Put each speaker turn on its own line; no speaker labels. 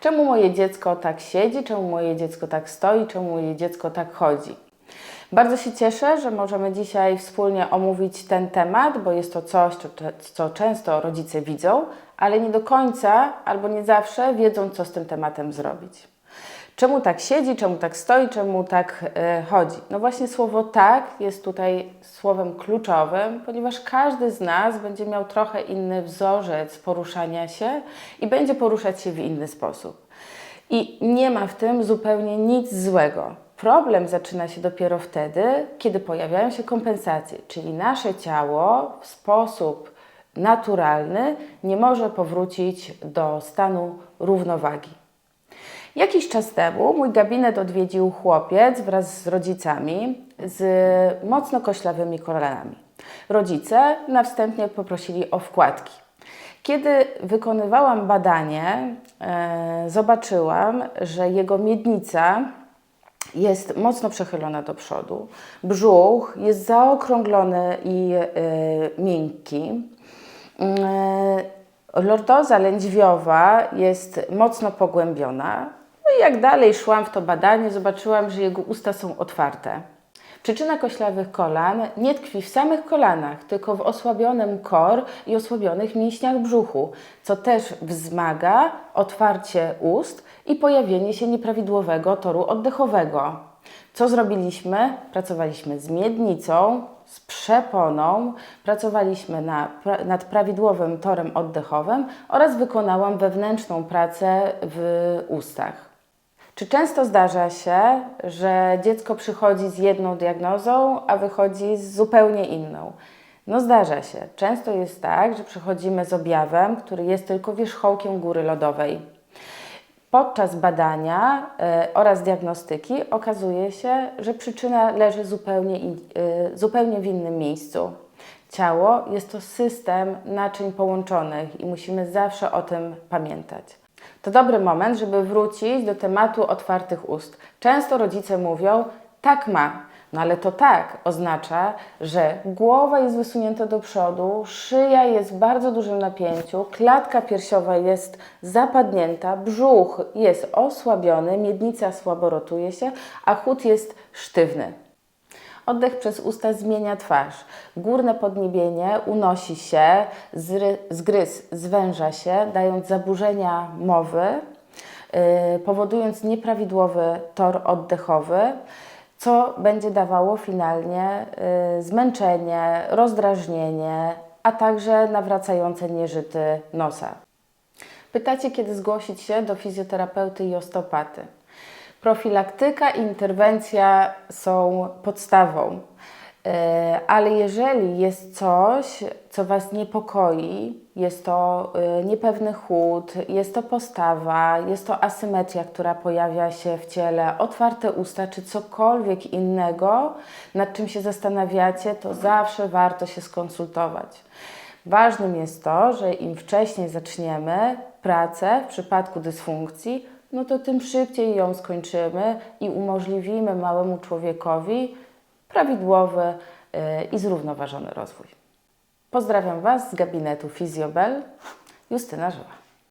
Czemu moje dziecko tak siedzi, czemu moje dziecko tak stoi, czemu moje dziecko tak chodzi? Bardzo się cieszę, że możemy dzisiaj wspólnie omówić ten temat, bo jest to coś, co, co często rodzice widzą, ale nie do końca albo nie zawsze wiedzą, co z tym tematem zrobić. Czemu tak siedzi, czemu tak stoi, czemu tak e, chodzi? No właśnie słowo tak jest tutaj słowem kluczowym, ponieważ każdy z nas będzie miał trochę inny wzorzec poruszania się i będzie poruszać się w inny sposób. I nie ma w tym zupełnie nic złego. Problem zaczyna się dopiero wtedy, kiedy pojawiają się kompensacje, czyli nasze ciało w sposób naturalny nie może powrócić do stanu równowagi. Jakiś czas temu mój gabinet odwiedził chłopiec wraz z rodzicami z mocno koślawymi kolanami. Rodzice na poprosili o wkładki. Kiedy wykonywałam badanie, e, zobaczyłam, że jego miednica jest mocno przechylona do przodu, brzuch jest zaokrąglony i e, miękki. E, lordoza lędźwiowa jest mocno pogłębiona. Jak dalej szłam w to badanie, zobaczyłam, że jego usta są otwarte. Przyczyna koślawych kolan nie tkwi w samych kolanach, tylko w osłabionym kor i osłabionych mięśniach brzuchu, co też wzmaga otwarcie ust i pojawienie się nieprawidłowego toru oddechowego. Co zrobiliśmy? Pracowaliśmy z miednicą, z przeponą, pracowaliśmy na, pra, nad prawidłowym torem oddechowym oraz wykonałam wewnętrzną pracę w ustach. Czy często zdarza się, że dziecko przychodzi z jedną diagnozą, a wychodzi z zupełnie inną? No zdarza się. Często jest tak, że przychodzimy z objawem, który jest tylko wierzchołkiem góry lodowej. Podczas badania y, oraz diagnostyki okazuje się, że przyczyna leży zupełnie, y, zupełnie w innym miejscu. Ciało jest to system naczyń połączonych i musimy zawsze o tym pamiętać. To dobry moment, żeby wrócić do tematu otwartych ust. Często rodzice mówią, tak ma, no ale to tak oznacza, że głowa jest wysunięta do przodu, szyja jest w bardzo dużym napięciu, klatka piersiowa jest zapadnięta, brzuch jest osłabiony, miednica słabo rotuje się, a chód jest sztywny. Oddech przez usta zmienia twarz. Górne podniebienie unosi się, zgryz zwęża się, dając zaburzenia mowy, yy, powodując nieprawidłowy tor oddechowy, co będzie dawało finalnie yy, zmęczenie, rozdrażnienie, a także nawracające nieżyty nosa. Pytacie, kiedy zgłosić się do fizjoterapeuty i osteopaty. Profilaktyka i interwencja są podstawą, e, ale jeżeli jest coś, co Was niepokoi, jest to e, niepewny chód, jest to postawa, jest to asymetria, która pojawia się w ciele, otwarte usta czy cokolwiek innego, nad czym się zastanawiacie, to zawsze warto się skonsultować. Ważnym jest to, że im wcześniej zaczniemy pracę w przypadku dysfunkcji, no to tym szybciej ją skończymy i umożliwimy małemu człowiekowi prawidłowy y, i zrównoważony rozwój. Pozdrawiam Was z gabinetu Fizjobel, Justyna Żyła.